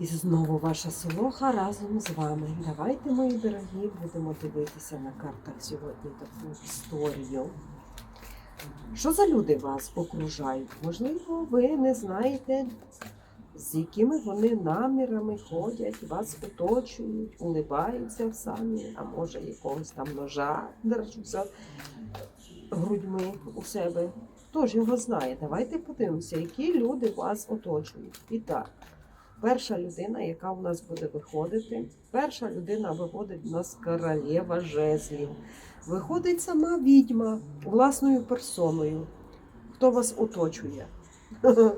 І знову ваша солоха разом з вами. Давайте, мої дорогі, будемо дивитися на картах сьогодні таку історію. Що за люди вас окружають? Можливо, ви не знаєте, з якими вони намірами ходять, вас оточують, улибаються самі, а може якогось там ножа держуться грудьми у себе. Хто ж його знає? Давайте подивимося, які люди вас оточують. І так, перша людина, яка у нас буде виходити, перша людина виходить у нас королева жезлів. Виходить сама відьма власною персоною. Хто вас оточує?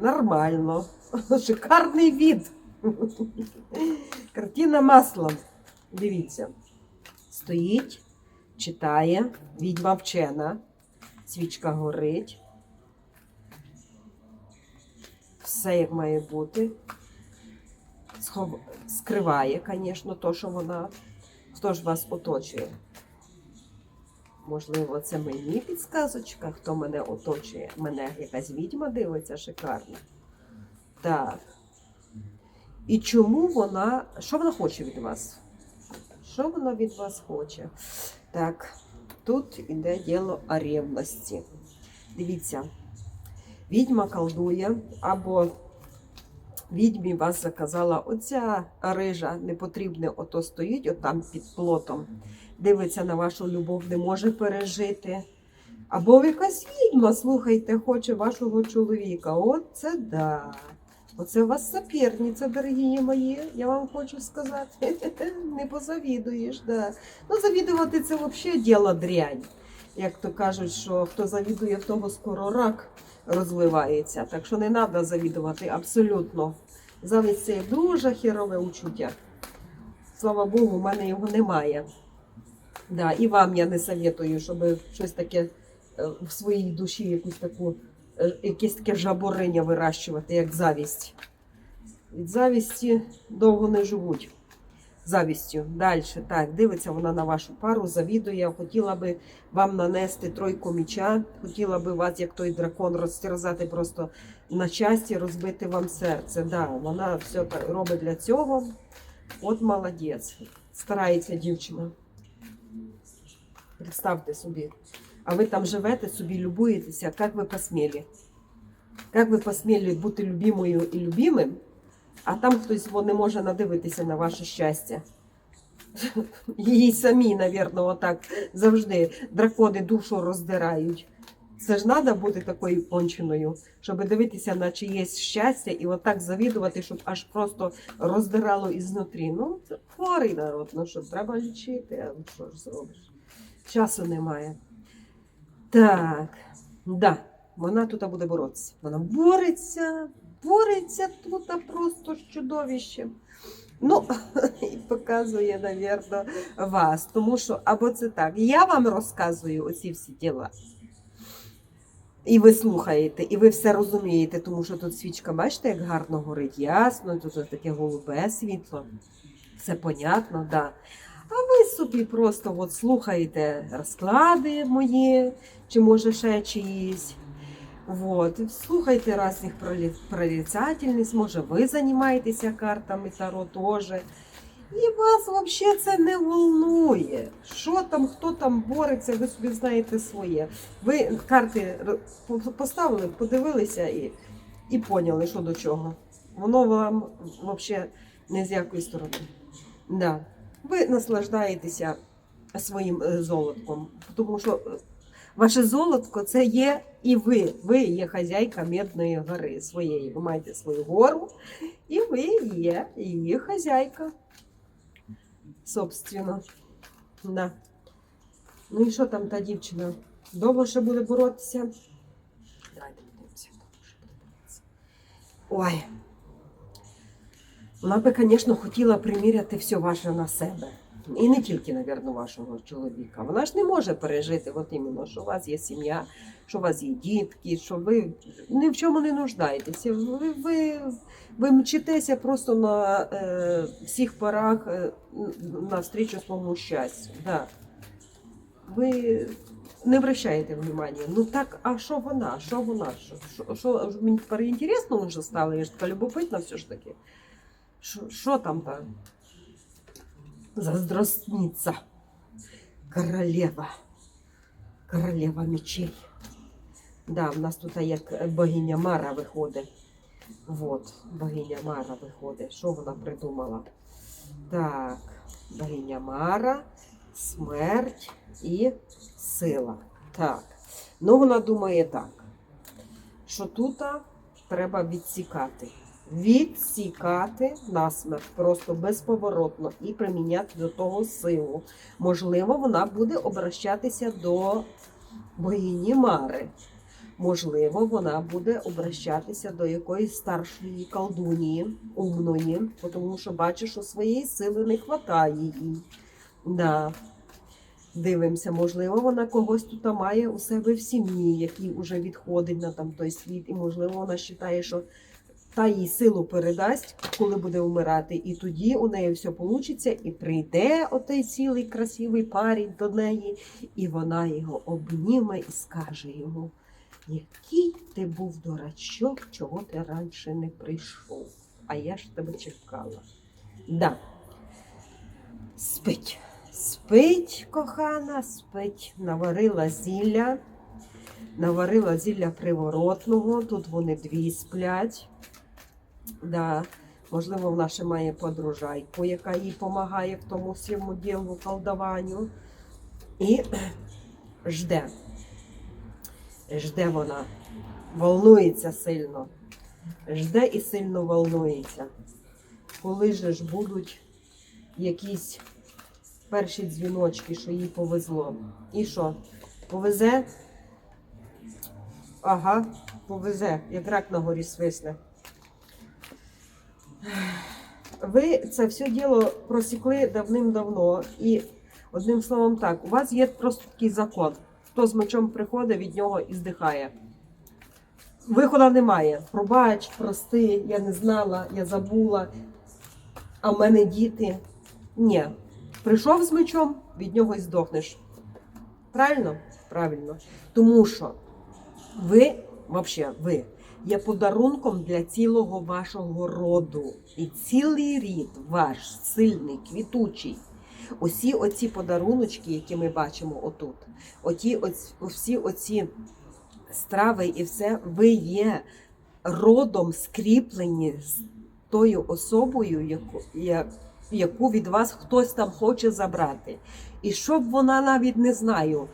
Нормально. Шикарний від. Картина маслом. Дивіться. Стоїть, читає, відьма вчена, свічка горить. Все як має бути. Скриває, звісно, то, що вона. Хто ж вас оточує? Можливо, це мені підсказочка, хто мене оточує. Мене якась відьма дивиться шикарно. Так. І чому вона. Що вона хоче від вас? Що вона від вас хоче? Так, тут іде діло ревності. Дивіться, відьма колдує, або відьмі вас заказала оця рижа непотрібне, ото стоїть отам під плотом, дивиться на вашу любов, не може пережити. Або якась відьма, слухайте, хоче вашого чоловіка. От це да. Оце у вас соперниця, дорогі мої, я вам хочу сказати. Не позавідуєш, да. Ну, завідувати це взагалі діло дрянь. Як то кажуть, що хто завідує, в того скоро рак розвивається. Так що не треба завідувати абсолютно. Зависть це дуже херове учуття. Слава Богу, в мене його немає. Да, і вам я не советую, щоб щось таке е, в своїй душі, якусь таку, е, якесь таке жабуриння вирощувати, як завість. Від завісті довго не живуть. Завістю. Далі. Так, дивиться вона на вашу пару, завідує. Хотіла би вам нанести тройку міча, хотіла би вас, як той дракон, розтерзати просто на часті, розбити вам серце. Да, вона все робить для цього. От молодець. Старається дівчина. Представте собі. А ви там живете, собі любуєтеся, як ви посміли. Як ви посміли бути любимою і любимим, а там хтось не може надивитися на ваше щастя. Її самі, напевно, отак завжди дракони душу роздирають. Це ж треба бути такою конченою, щоб дивитися на чиєсь щастя і отак завідувати, щоб аж просто роздирало ізнутрі. Ну, це хворий народ, ну що треба лічити, а ну, що ж зробиш? Часу немає. Так, да, вона тут буде боротися. Вона бореться, бореться тут просто з чудовищем. Ну, і показує, навірно, вас. Тому що, або це так, я вам розказую оці всі діла. І ви слухаєте, і ви все розумієте, тому що тут свічка, бачите, як гарно горить, ясно, тут таке голубе світло. Все понятно, да. А ви собі просто от слухаєте розклади мої, чи може ще чиїсь. Вот. Слухайте пролі- прорицательниць, може ви займаєтеся картами Таро теж. І вас взагалі це не волнує. Що там, хто там бореться, ви собі знаєте своє. Ви карти поставили, подивилися і, і поняли, що до чого. Воно вам взагалі не з якої сторони. Да. Ви наслаждаєтеся своїм е, золотком, тому що е, ваше золотко це є і ви. Ви є хазяйка Медної гори своєї. Ви маєте свою гору, і ви є її хазяйка. Собственно. Да. Ну і що там та дівчина? Довго ще буде боротися? Давайте подивимося. довго ще. Ой. Вона би, звісно, хотіла приміряти все ваше на себе. І не тільки, напевно, вашого чоловіка. Вона ж не може пережити, от іменно, що у вас є сім'я, що у вас є дітки, що ви ні в чому не нуждаєтеся. Ви, ви, ви мчитеся просто на е, всіх парах е, навстрічу своєму щастю. Да. Ви не обращаєте внимання. Ну так, а що вона? Що вона? Що, що, мені тепер інтересно вже стало, я ж така любопитна все ж таки. Що, що там та заздростниця? Королева. Королева мечей. Да, в нас тут як богиня Мара виходить. Вот, богиня Мара виходить. Що вона придумала? Так, богиня Мара, смерть і сила. Так. Ну, вона думає так, що тут треба відсікати. Відсікати насмерть, просто безповоротно і приміняти до того силу. Можливо, вона буде обращатися до богині Мари. Можливо, вона буде обращатися до якоїсь старшої колдунії, умної, тому що бачиш, що своєї сили не вистачає їй. Да. Дивимося, можливо, вона когось тут має у себе в сім'ї, який вже відходить на там той світ, і можливо вона вважає, що та їй силу передасть, коли буде вмирати, і тоді у неї все вийде, і прийде отей цілий красивий парень до неї, і вона його обніме і скаже йому, який ти був дурачок, чого ти раніше не прийшов. А я ж тебе чекала. Да. Спить. Спить, кохана, спить. Наварила зілля. Наварила зілля приворотного. Тут вони дві сплять. Да. Можливо, вона ще має подружайку, яка їй допомагає в тому всьому ділу колдованню. І жде. Жде вона. Волнується сильно. Жде і сильно волнується. Коли ж будуть якісь перші дзвіночки, що їй повезло. І що? Повезе? Ага, повезе, як рак на горі свисне. Ви це все діло просікли давним-давно. І одним словом так, у вас є просто такий закон. Хто з мечом приходить, від нього і здихає. Виходу немає. Пробач, прости, я не знала, я забула. А в мене діти. Ні. Прийшов з мечом, від нього і здохнеш. Правильно? Правильно. Тому що ви, взагалі, ви є подарунком для цілого вашого роду. І цілий рід ваш сильний, квітучий. Усі оці подаруночки, які ми бачимо отут, оті, оці, всі оці страви і все, ви є родом скріплені з тою особою, яку, яку від вас хтось там хоче забрати. І щоб вона навіть не знаю,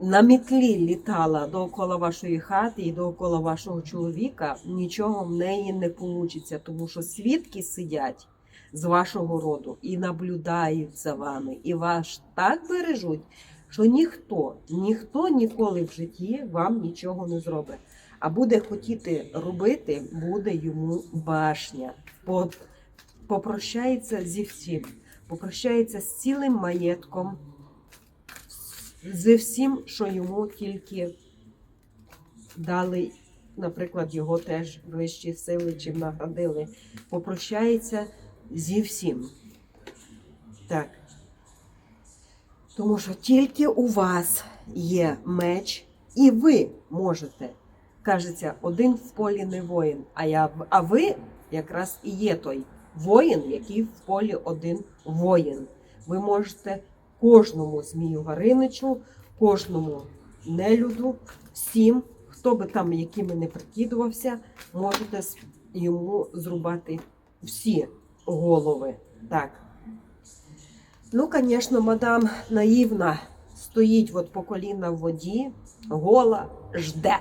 на мітлі літала довкола вашої хати і довкола вашого чоловіка, нічого в неї не вийде, тому що свідки сидять з вашого роду і наблюдають за вами, і вас так бережуть, що ніхто, ніхто ніколи в житті вам нічого не зробить. А буде хотіти робити, буде йому башня. Попрощається зі всім, попрощається з цілим маєтком, зі всім, що йому тільки дали, наприклад, його теж вищі сили чим наградили. Попрощається зі всім. Так. Тому що тільки у вас є меч, і ви можете. Кажеться, один в полі не воїн, а, я, а ви якраз і є той воїн, який в полі один воїн. Ви можете кожному змію Гариничу, кожному нелюду, всім, хто би там якими не прикидувався, можете йому зрубати всі голови. Так. Ну, звісно, мадам наївна стоїть от по коліна в воді, гола, жде.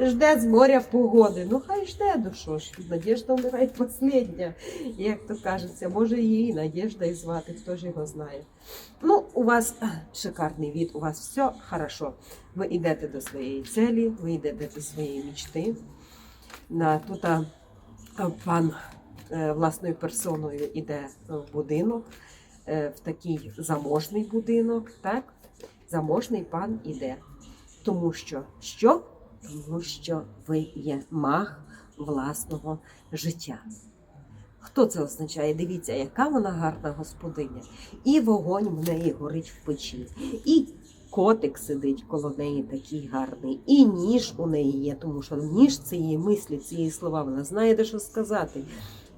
жде з моря погоди. Ну, хай жде, ну що ж, надіжда вмирає последня, як то кажеться. Може, її Надіжда і звати, хто ж його знає. Ну, у вас шикарний від, у вас все хорошо. Ви йдете до своєї цілі, ви йдете до своєї мічти. На, тут пан е, власною персоною йде в будинок, е, в такий заможний будинок, так? Заможний пан іде. Тому що що? Тому що ви є маг власного життя. Хто це означає? Дивіться, яка вона гарна господиня. І вогонь в неї горить в печі, і Котик сидить коло неї такий гарний, і ніж у неї є, тому що ніж це її мислі, це її слова. Вона знає, де що сказати.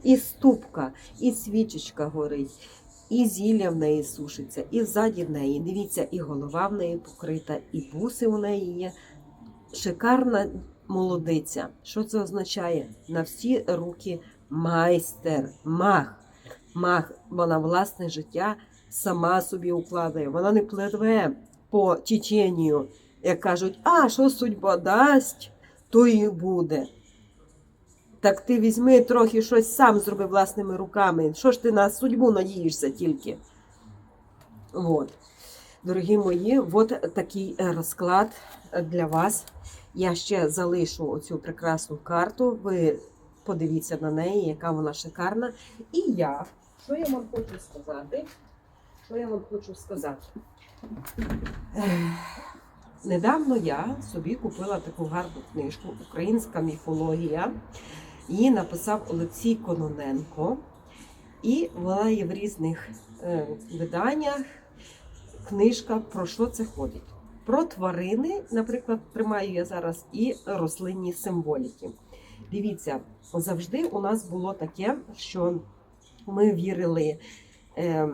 І ступка, і свічечка горить, і зілля в неї сушиться, і ззаді в неї. Дивіться, і голова в неї покрита, і буси у неї є. Шикарна молодиця. Що це означає? На всі руки майстер, мах. Мах, вона власне життя сама собі укладає. Вона не пливе по теченню, як кажуть, а що судьба дасть, то і буде. Так ти візьми трохи щось сам зроби власними руками. Що ж ти на судьбу надієшся тільки? От. Дорогі мої, от такий е, розклад для вас. Я ще залишу оцю прекрасну карту. Ви подивіться на неї, яка вона шикарна. І я, що я вам хочу сказати? Що я вам хочу сказати? Недавно я собі купила таку гарну книжку Українська міфологія. Її написав Олексій Кононенко. І вона є в різних е, виданнях. Книжка про що це ходить? Про тварини, наприклад, тримаю я зараз і рослинні символіки. Дивіться, завжди у нас було таке, що ми вірили. Е,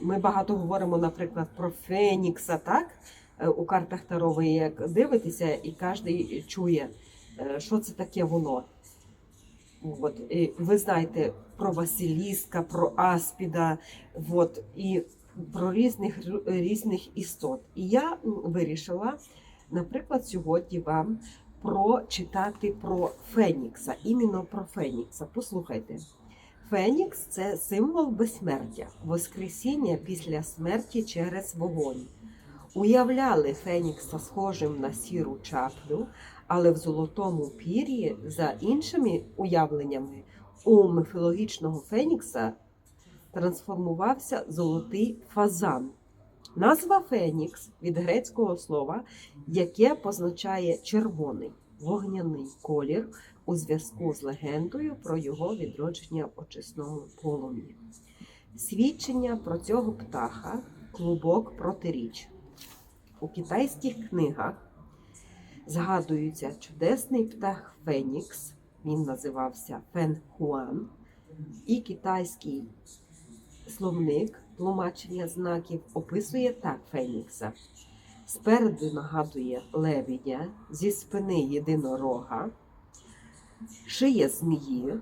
ми багато говоримо, наприклад, про Фенікса, так? Е, У картах Таро ви як дивитеся, і кожен чує, що це таке воно. От, і ви знаєте про Василіска, про Аспіда, от, і про різних, різних істот. І я вирішила, наприклад, сьогодні вам прочитати про Фенікса, іменно про Фенікса. Послухайте. Фенікс це символ безсмертя, воскресіння після смерті через вогонь. Уявляли Фенікса схожим на сіру чаплю, але в золотому пір'ї, за іншими уявленнями, у міфологічного Фенікса трансформувався золотий фазан. Назва Фенікс від грецького слова, яке позначає червоний вогняний колір у зв'язку з легендою про його відродження в очисному полум'ї. Свідчення про цього птаха клубок протиріч. У китайських книгах згадується чудесний птах Фенікс, він називався Фен Хуан, і китайський словник тлумачення знаків описує так Фенікса. Спереду нагадує лебедя, зі спини єдинорога, шия змії,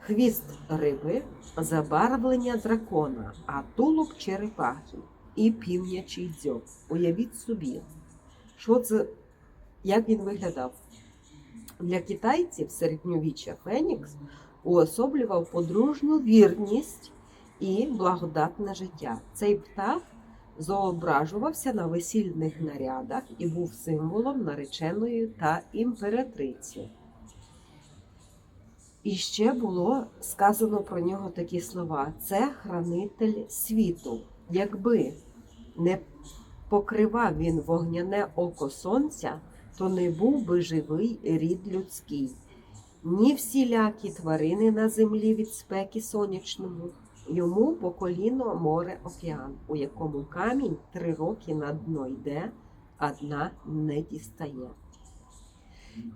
хвіст риби, забарвлення дракона, а тулуб черепахи і півнячий дзьоб. Уявіть собі, що це, як він виглядав. Для китайців середньовіччя Фенікс уособлював подружню вірність і благодатне життя. Цей птах зображувався на весільних нарядах і був символом нареченої та імператриці. І ще було сказано про нього такі слова: це хранитель світу. Якби не покривав він вогняне око сонця, то не був би живий рід людський. Ні всілякі тварини на землі від спеки сонячному, йому по коліно море океан, у якому камінь три роки на дно йде, а дна не дістає.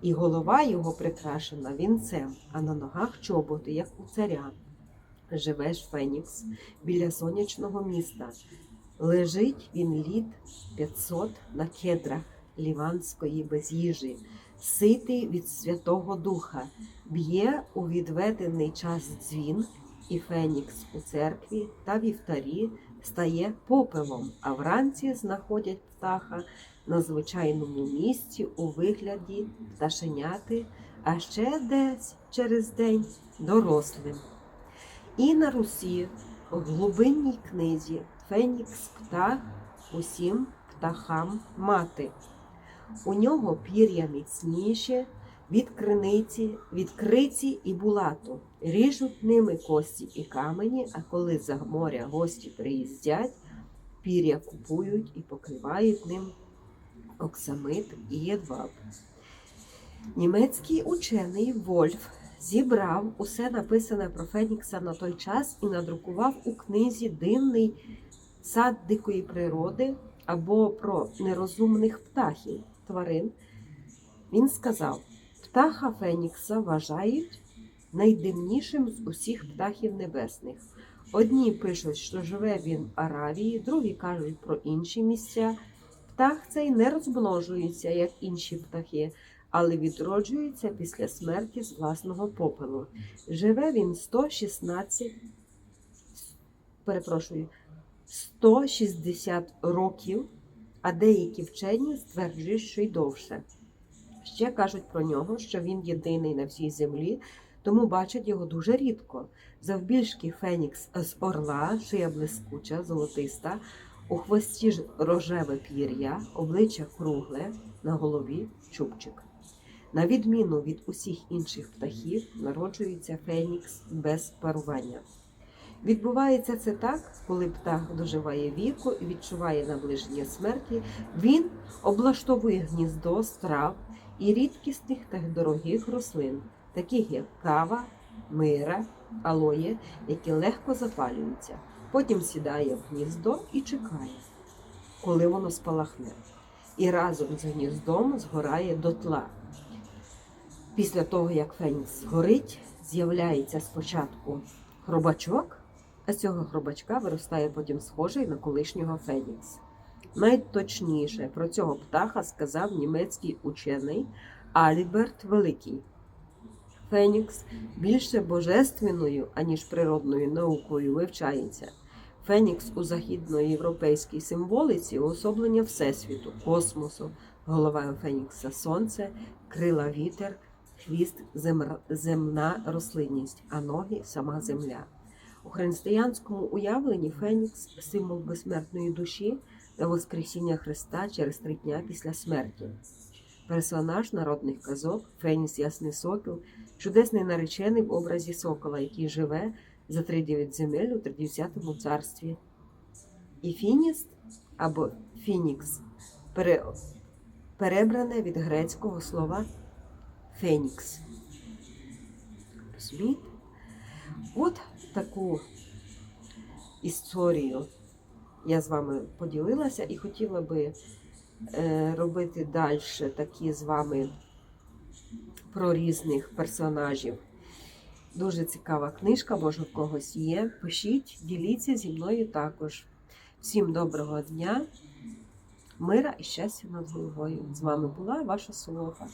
І голова його прикрашена вінцем, а на ногах чоботи, як у царя. Живеш Фенікс біля сонячного міста. Лежить він літ 500 на кедрах ліванської безїжі, ситий від Святого Духа, б'є у відведений час дзвін, і Фенікс у церкві та вівтарі стає попелом, а вранці знаходять птаха на звичайному місці у вигляді пташеняти, а ще десь через день дорослим. І на Русі в глибинній книзі Фенікс птах усім птахам мати. У нього пір'я міцніше від криниці, від криці і булату. Ріжуть ними кості і камені, а коли за моря гості приїздять, пір'я купують і покривають ним оксамит і єдваб. Німецький учений Вольф зібрав усе написане про Фенікса на той час і надрукував у книзі Дивний сад дикої природи або про нерозумних птахів, тварин, він сказав: птаха Фенікса вважають найдивнішим з усіх птахів небесних. Одні пишуть, що живе він в Аравії, другі кажуть про інші місця. Птах цей не розмножується, як інші птахи, але відроджується після смерті з власного попелу. Живе він 116, перепрошую, 160 років, а деякі вчені стверджують, що й довше. Ще кажуть про нього, що він єдиний на всій землі, тому бачать його дуже рідко. Завбільшки фенікс з орла, шия блискуча, золотиста, у хвості ж рожеве пір'я, обличчя кругле, на голові чубчик. На відміну від усіх інших птахів, народжується фенікс без парування. Відбувається це так, коли птах доживає віку і відчуває наближення смерті, він облаштовує гніздо з трав і рідкісних та дорогих рослин, таких як кава, мира, алоє, які легко запалюються. Потім сідає в гніздо і чекає, коли воно спалахне. І разом з гніздом згорає дотла. Після того, як фенікс згорить, з'являється спочатку хробачок, а з цього хробачка виростає потім схожий на колишнього фенікс. Найточніше про цього птаха сказав німецький учений Альберт Великий. Фенікс більше божественною, аніж природною наукою вивчається. Фенікс у західноєвропейській символиці уособлення Всесвіту, космосу, голова Фенікса сонце, крила вітер, хвіст земна рослинність, а ноги сама земля. У християнському уявленні Фенікс символ безсмертної душі та Воскресіння Христа через три дня після смерті. Персонаж народних казок Фенікс Ясний Сокіл, чудесний наречений в образі сокола, який живе за тридев'ять земель у тридцятому царстві. І Фініст або Фінікс пере, перебране від грецького слова Фенікс. Розумієте? От таку історію я з вами поділилася і хотіла би е, робити далі такі з вами про різних персонажів. Дуже цікава книжка, може в когось є. Пишіть, діліться зі мною також. Всім доброго дня, мира і щастя над головою. З вами була ваша Солоха.